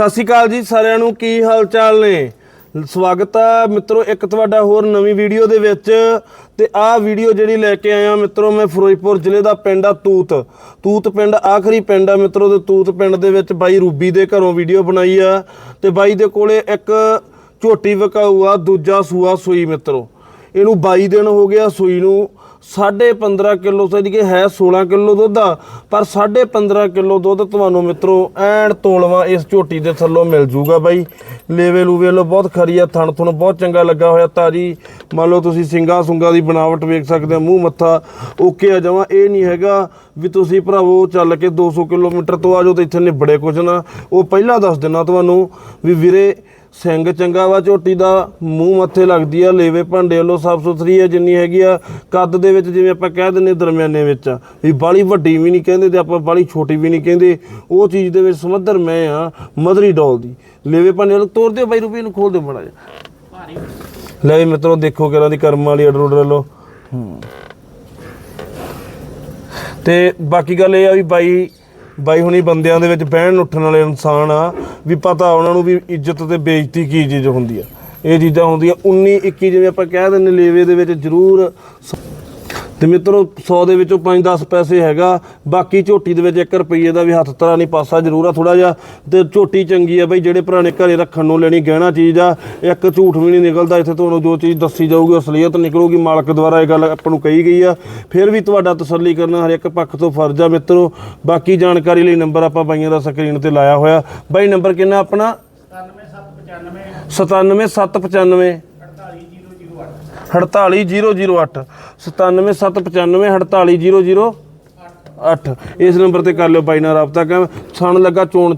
ਸਤਿ ਸ਼੍ਰੀ ਅਕਾਲ ਜੀ, ਸਾਰਿਆਂ ਨੂੰ ਕੀ ਹਾਲ ਚਾਲ ਨੇ? ਸਵਾਗਤ ਆ ਮਿੱਤਰੋ, ਇੱਕ ਤੁਹਾਡਾ ਹੋਰ ਨਵੀਂ ਵੀਡੀਓ ਦੇ ਵਿੱਚ। ਤੇ ਆਹ ਵੀਡੀਓ ਜਿਹੜੀ ਲੈ ਕੇ ਆਇਆ ਮਿੱਤਰੋ, ਮੈਂ ਫਿਰੋਜ਼ਪੁਰ ਜ਼ਿਲ੍ਹੇ ਦਾ ਪਿੰਡ ਆ ਤੂਤ। ਤੂਤ ਪਿੰਡ, ਆਖਰੀ ਪਿੰਡ ਆ ਮਿੱਤਰੋ ਤੇ ਤੂਤ ਪਿੰਡ ਦੇ ਵਿੱਚ ਬਾਈ ਰੂਬੀ ਦੇ ਘਰੋਂ ਵੀਡੀਓ ਬਣਾਈ ਆ। ਤੇ ਬਾਈ ਦੇ ਕੋਲੇ ਇੱਕ ਝੋਟੀ ਵਿਕਾਊ ਆ, ਦੂਜਾ ਸੂਆ ਸੂਈ ਮਿੱਤਰੋ। ਇਹਨੂੰ 22 ਦਿਨ ਹੋ ਗਿਆ ਸੂਈ ਨੂੰ। 15.5 ਕਿਲੋ ਸਹੀ ਕਿ ਹੈ 16 ਕਿਲੋ ਦੁੱਧ ਆ। ਪਰ 15.5 ਕਿਲੋ ਦੁੱਧ ਤੁਹਾਨੂੰ ਮਿੱਤਰੋ, ਐਨ ਤੋਲਵਾ ਇਸ ਝੋਟੀ ਦੇ ਥੱਲੋਂ ਮਿਲ ਜੂਗਾ ਬਾਈ। ਲੇਵੇ ਲੂਵੇ ਲੋ ਬਹੁਤ ਖਰੀ ਆ, ਥਣ ਥੁਣ ਬਹੁਤ ਚੰਗਾ ਲੱਗਾ ਹੋਇਆ ਤਾਜੀ। ਮੰਨ ਲਓ ਤੁਸੀਂ ਸਿੰਗਾ ਸੁੰਗਾ ਦੀ ਬਣਾਵਟ ਵੇਖ ਸਕਦੇ ਹੋ, ਮੂੰਹ ਮੱਥਾ ਓਕੇ ਆ ਜਾਵਾਂ। ਇਹ ਨਹੀਂ ਹੈਗਾ ਵੀ ਤੁਸੀਂ ਭਰਾਵੋ ਚੱਲ ਕੇ 200 ਕਿਲੋਮੀਟਰ ਤੋਂ ਆ ਜਾਓ ਤੇ ਇੱਥੇ ਨਿਬੜੇ ਕੁਝ ਨਾ। ਉਹ ਪਹਿਲਾਂ ਦੱਸ ਦਿੰਨਾ ਤੁਹਾਨੂੰ ਵੀ ਵੀਰੇ ਸਿੰਘ ਚੰਗਾ ਵਾ, ਝੋਟੀ ਦਾ ਮੂੰਹ ਮੱਥੇ ਲੱਗਦੀ ਆ, ਲੇਵੇ ਭਾਂਡੇ ਵੱਲੋਂ ਸਾਫ਼ ਸੁਥਰੀ ਆ, ਜਿੰਨੀ ਹੈਗੀ ਆ, ਕੱਦ ਦੇ ਵਿੱਚ ਜਿਵੇਂ ਆਪਾਂ ਕਹਿ ਦਿੰਨੇ ਦਰਮਿਆਨੇ ਵਿੱਚ ਆ, ਵੀ ਬਾਲੀ ਵੱਡੀ ਵੀ ਨਹੀਂ ਕਹਿੰਦੇ ਤੇ ਆਪਾਂ ਬਾਲੀ ਛੋਟੀ ਵੀ ਨਹੀਂ ਕਹਿੰਦੇ। ਉਹ ਚੀਜ਼ ਦੇ ਵਿੱਚ ਸਮੱਧਰ ਮੈਂ ਆ, ਮਦਰੀ ਡੋਲ ਦੀ। ਲੇਵੇ ਭਾਂਡੇ ਵੱਲੋਂ ਤੋੜ ਦਿਓ ਬਾਈ ਰੂਪੀ ਨੂੰ, ਖੋਲ ਦਿਓ ਬੜਾ ਜਿਹਾ। ਲੈ ਵੀ ਮਿੱਤਰੋ, ਦੇਖੋ ਕਿਹੜਾ ਦੀ ਕਰਮ ਵਾਲੀ ਆਰਡਰ ਆਰਡਰ ਲੋ ਤੇ ਬਾਕੀ ਗੱਲ ਇਹ ਆ ਵੀ ਬਾਈ ਬਾਈ ਹੁਣੀ ਬੰਦਿਆਂ ਦੇ ਵਿੱਚ ਬਹਿਣ ਉੱਠਣ ਵਾਲੇ ਇਨਸਾਨ ਆ, ਵੀ ਪਤਾ ਉਹਨਾਂ ਨੂੰ ਵੀ ਇੱਜ਼ਤ ਤੇ ਬੇਇੱਜ਼ਤੀ ਕੀ ਚੀਜ਼ ਹੁੰਦੀ ਆ। ਇਹ ਚੀਜ਼ਾਂ ਹੁੰਦੀਆਂ 19 21 ਜਿਵੇਂ ਆਪਾਂ ਕਹਿ ਦਿੰਦੇ ਲੇਵੇ ਦੇ ਵਿੱਚ ਜ਼ਰੂਰ ਸ- ਤੇ ਮਿੱਤਰੋ 100 ਦੇ ਵਿੱਚੋਂ 5-10 ਪੈਸੇ ਹੈਗਾ। ਬਾਕੀ ਝੋਟੀ ਦੇ ਵਿੱਚ 1 ਰੁਪਈਏ ਦਾ ਵੀ ਹੱਥ ਤਰਾ ਨਹੀਂ ਪਾਸਾ ਜ਼ਰੂਰ ਆ ਥੋੜਾ ਜਿਹਾ। ਤੇ ਝੋਟੀ ਚੰਗੀ ਆ ਬਈ ਜਿਹੜੇ ਪੁਰਾਣੇ ਘਰੇ ਰੱਖਣ ਨੂੰ ਲੈਣੀ ਗਹਿਣਾ ਚੀਜ਼ ਆ ਇੱਕ ਝੂਠ ਵੀ ਨਹੀਂ ਨਿਕਲਦਾ। ਇੱਥੇ ਤੁਹਾਨੂੰ ਜੋ ਚੀਜ਼ ਦੱਸੀ ਜਾਊਗੀ ਅਸਲੀਅਤ ਨਿਕਲੂਗੀ। ਮਾਲਕ ਦੁਆਰਾ ਇਹ ਗੱਲ ਆਪਾਂ ਨੂੰ ਕਹੀ ਗਈ ਆ। ਫਿਰ ਵੀ ਤੁਹਾਡਾ ਤਸੱਲੀ ਕਰਨਾ ਹਰ ਇੱਕ ਪੱਖ ਤੋਂ ਫਰਜ਼ ਆ ਮਿੱਤਰੋ। ਬਾਕੀ ਜਾਣਕਾਰੀ ਲਈ ਨੰਬਰ ਆਪਾਂ ਬਾਈਆਂ ਦਾ ਸਕਰੀਨ ਤੇ ਲਾਇਆ ਹੋਇਆ। ਬਾਈ ਨੰਬਰ ਕਿੰਨਾ ਆਪਣਾ? 97795 48008 97795 48008 ਇਸ ਨੰਬਰ ਤੇ ਕਰ ਲਿਓ ਬਾਈ ਨਾਲ ਰਾਬਤਾ ਕਰ ਸਣ ਲੱਗਾ ਚੋਣ